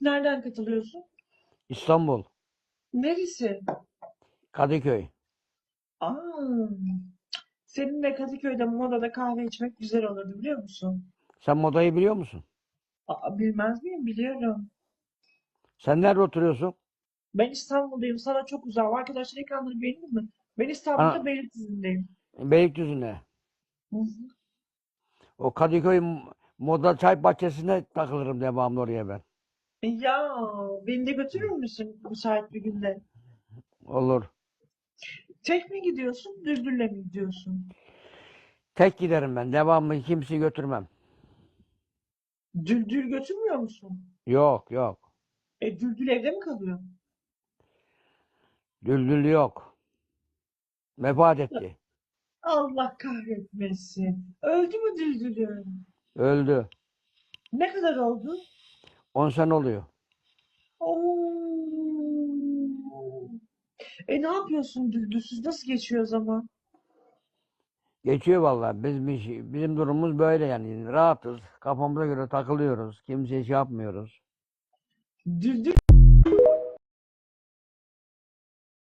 Nereden katılıyorsun? İstanbul, Neresi? Kadıköy. Aa, seninle Kadıköy'de modada kahve içmek güzel olurdu biliyor musun? Sen modayı biliyor musun? Aa, bilmez miyim? Biliyorum. Sen nerede oturuyorsun? Ben İstanbul'dayım. Sana çok uzak. Arkadaşlar ekranları beğendin mi? Ben İstanbul'da Aa. Beylikdüzü'ndeyim. Beylikdüzü'nde. Hı hı. O Kadıköy moda çay bahçesine takılırım devamlı oraya ben. Ya beni de götürür müsün müsait bir günde? Olur. Tek mi gidiyorsun, Düldül'le mi gidiyorsun? Tek giderim ben. Devamlı kimseyi götürmem. Düldül götürmüyor musun? Yok yok. E Düldül evde mi kalıyor? Düldül yok. Vefat etti. Allah kahretmesin. Öldü mü Düldül'ün? Öldü. Ne kadar oldu? 10 sene oluyor. Oo. E ne yapıyorsun Düldülsüz? Nasıl geçiyor zaman? Geçiyor vallahi. Biz şey- bizim durumumuz böyle yani. Rahatız. Kafamıza göre takılıyoruz. Kimseye şey yapmıyoruz. Düldül